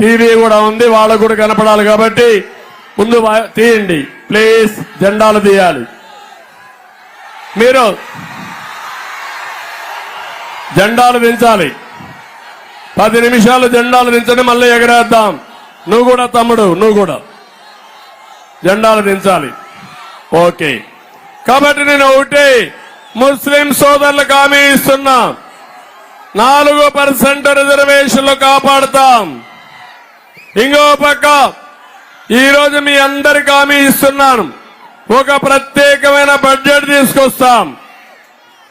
TV కూడా ఉంది వాళ్ళకు కూడా కనపడాలి కాబట్టి ముందు తీయండి. ప్లీజ్ జెండాలు తీయాలి. మీరు జెండాలు దించాలి. పది నిమిషాలు జెండాలు దించండి మళ్ళీ ఎగరేద్దాం. నువ్వు కూడా తమ్ముడు నువ్వు కూడా. జెండాలు దించాలి. ఓకే. కాబట్టి నేను ఒకటి ముస్లిం సోదరులకు హామీ ఇస్తున్నా. నాలుగు పర్సెంట్ రిజర్వేషన్లు కాపాడుతాం. ఇంకో పక్క ఈరోజు మీ అందరికి హామీ ఇస్తున్నాను. ఒక ప్రత్యేకమైన బడ్జెట్ తీసుకొస్తాం.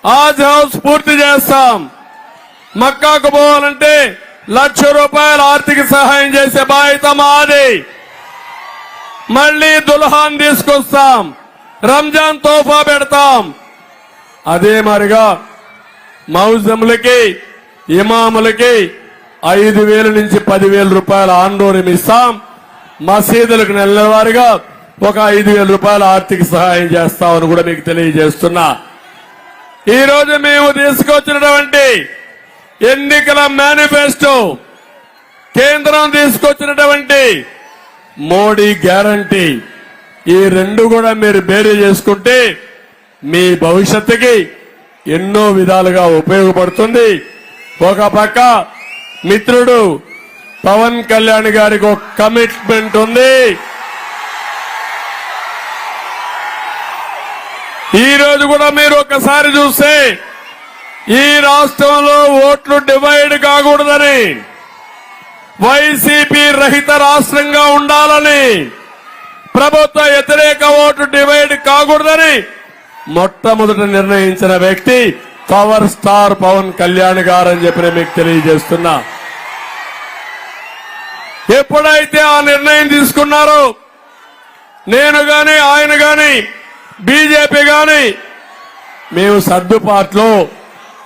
ఆజ్ హౌస్ పూర్తి చేస్తాం. మక్కాకు పోవాలంటే లక్ష రూపాయల ఆర్థిక సహాయం చేసే బాధ్యత మాది. మళ్ళీ దుల్హాన్ తీసుకొస్తాం. రంజాన్ తోఫా పెడతాం. అదే మరిగా మౌజములకి ఇమాములకి ఐదు వేల నుంచి పదివేల రూపాయల ఆందోళన ఇస్తాం. మసీదులకు నెలవారీగా ఒక ఐదు వేల రూపాయల ఆర్థిక సహాయం చేస్తామని కూడా మీకు తెలియజేస్తున్నా. ఈ రోజు మేము తీసుకొచ్చినటువంటి ఎన్నికల మేనిఫెస్టో కేంద్రం తీసుకొచ్చినటువంటి మోడీ గ్యారంటీ. ఈ రెండు కూడా మీరు బేరీ చేసుకుంటే మీ భవిష్యత్తుకి ఎన్నో విధాలుగా ఉపయోగపడుతుంది. ఒక పక్క మిత్రుడు పవన్ కళ్యాణ్ గారికి ఒక కమిట్మెంట్ ఉంది. ఈ రోజు కూడా మీరు ఒకసారి చూస్తే ఈ రాష్ట్రంలో ఓట్లు డివైడ్ కాకూడదని వైసీపీ రహిత రాష్ట్రంగా ఉండాలని ప్రభుత్వ వ్యతిరేక ఓటు డివైడ్ కాకూడదని మొట్టమొదట నిర్ణయించిన వ్యక్తి పవర్ స్టార్ పవన్ కళ్యాణ్ గారు అని చెప్పి మీకు తెలియజేస్తున్నా. ఎప్పుడైతే ఆ నిర్ణయం తీసుకున్నారో నేను గాని ఆయన గాని బీజేపీ గాని మేము సర్దుబాట్లో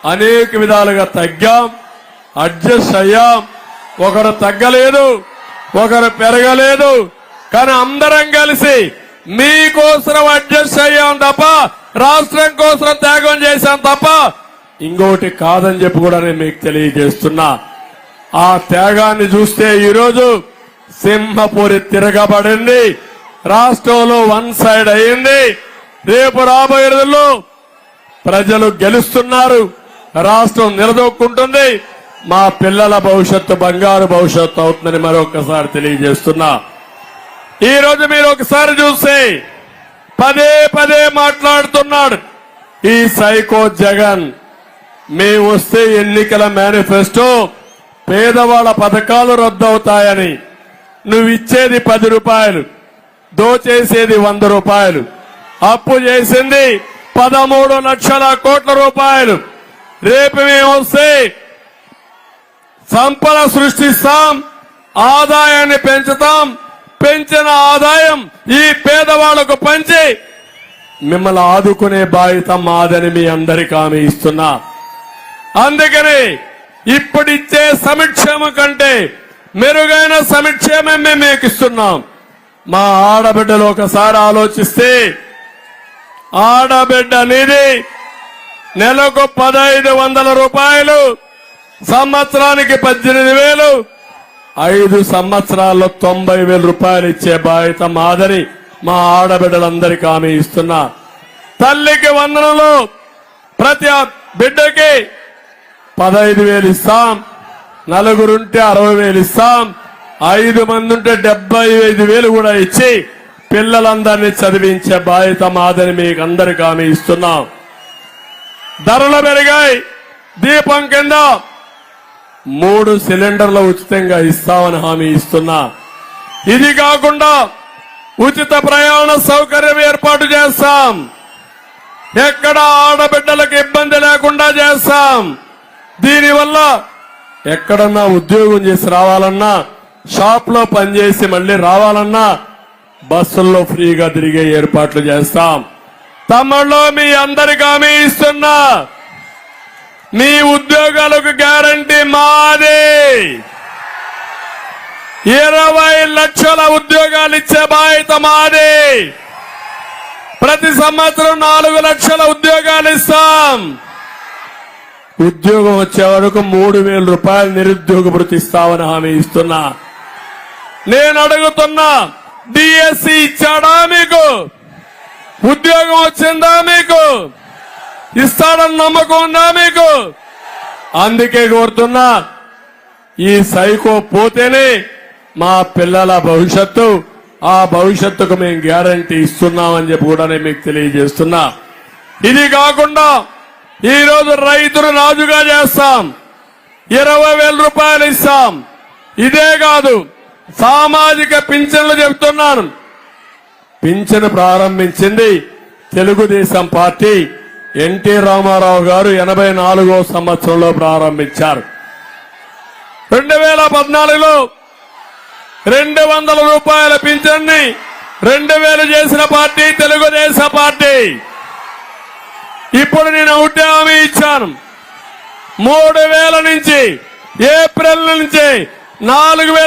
అనేక విధాలుగా తగ్గాం అడ్జస్ట్ అయ్యాం. ఒకరు తగ్గలేదు ఒకరు పెరగలేదు కానీ అందరం కలిసి మీకోసం అడ్జస్ట్ అయ్యాం తప్ప రాష్ట్రం కోసం త్యాగం చేశాం తప్ప ఇంకోటి కాదని చెప్పి కూడా నేను మీకు తెలియజేస్తున్నా. ఆ త్యాగాన్ని చూస్తే ఈరోజు సింహపురి తిరగబడింది. రాష్ట్రంలో వన్ సైడ్ అయింది రేపు రాబోయే రోజుల్లో ప్రజలు గెలుస్తున్నారు. రాష్ట్రం నిలదొక్కుంటుంది. మా పిల్లల భవిష్యత్తు బంగారు భవిష్యత్తు అవుతుందని మరొకసారి తెలియజేస్తున్నా. ఈ రోజు మీరు ఒకసారి చూస్తే పదే పదే మాట్లాడుతున్నాడు. ఈ సైకో జగన్ మేము వస్తే ఎన్నికల మేనిఫెస్టో పేదవాళ్ళ పథకాలు రద్దవుతాయని. నువ్వు ఇచ్చేది పది రూపాయలు దోచేసేది వంద రూపాయలు. అప్పు చేసింది పదమూడు లక్షల కోట్ల రూపాయలు. రేపు మేము వస్తే సంపద సృష్టిస్తాం ఆదాయాన్ని పెంచుతాం పెంచిన ఆదాయం ఈ పేదవాళ్ళకు పంచి మిమ్మల్ని ఆదుకునే బాధ్యత మాదని మీ అందరికీ ఆమె ఇస్తున్నా. అందుకని ఇప్పుడిచ్చే సంక్షేమం కంటే మెరుగైన సంక్షేమం మేము మీకు ఇస్తున్నాం మా ఆడబిడ్డలు ఒకసారి ఆలోచిస్తే ఆడబిడ్డ అనేది నెలకు పదహైదు వందల రూపాయలు సంవత్సరానికి పద్దెనిమిది వేలు ఐదు సంవత్సరాల్లో తొంభై వేల రూపాయలు ఇచ్చే బాధ్యత మాదిరి మా ఆడబిడ్డలందరికీ హామీ ఇస్తున్నా. తల్లికి వందనలు ప్రతి బిడ్డకి పదహైదు వేలు ఇస్తాం నలుగురుంటే అరవై వేలు ఇస్తాం ఐదు మంది ఉంటే డెబ్బై ఐదు వేలు కూడా ఇచ్చి పిల్లలందరినీ చదివించే బాధ్యత మాదని మీకు అందరికీ హామీ ఇస్తున్నాం. ధరలు పెరిగాయి దీపం కింద మూడు సిలిండర్లు ఉచితంగా ఇస్తామని హామీ ఇస్తున్నా. ఇది కాకుండా ఉచిత ప్రయాణ సౌకర్యం ఏర్పాటు చేస్తాం. ఎక్కడ ఆడబిడ్డలకు ఇబ్బంది లేకుండా చేస్తాం. దీనివల్ల ఎక్కడన్నా ఉద్యోగం చేసి రావాలన్నా షాప్లో పనిచేసి మళ్ళీ రావాలన్నా బస్సుల్లో ఫ్రీగా తిరిగే ఏర్పాట్లు చేస్తాం. తమలో మీ అందరికి హామీ ఇస్తున్నా. మీ ఉద్యోగాలకు ఇరవై లక్షల ఉద్యోగాలు ఇచ్చే బాధ్యత మాది. ప్రతి సంవత్సరం నాలుగు లక్షల ఉద్యోగాలు ఇస్తాం. ఉద్యోగం వచ్చే వరకు మూడు వేల రూపాయలు నిరుద్యోగ భృతి ఇస్తామని హామీ ఇస్తున్నా. నేను అడుగుతున్నా డిఎస్సి ఇచ్చాడా మీకు? ఉద్యోగం వచ్చిందా మీకు? ఇస్తాడని నమ్మకం ఉందా మీకు? అందుకే కోరుతున్నా ఈ సైకో పోతేనే మా పిల్లల భవిష్యత్తు. ఆ భవిష్యత్తుకు మేము గ్యారంటీ ఇస్తున్నామని చెప్పి కూడా నేను మీకు తెలియజేస్తున్నా. ఇది కాకుండా ఈ రోజు రైతును రాజుగా చేస్తాం. ఇరవై వేల రూపాయలు ఇస్తాం. ఇదే కాదు సామాజిక పింఛన్లు చెబుతున్నాను పింఛను ప్రారంభించింది తెలుగుదేశం పార్టీ ఎన్టీ రామారావు గారు ఎనభై నాలుగో సంవత్సరంలో ప్రారంభించారు. రెండు వేల పద్నాలుగులో రెండు వందల రూపాయల పింఛన్ని రెండు వేలు చేసిన పార్టీ తెలుగుదేశం పార్టీ. ఇప్పుడు నేను ఒకటే హామీ ఇచ్చాను. మూడు వేల నుంచి ఏప్రిల్ నుంచి నాలుగు వేల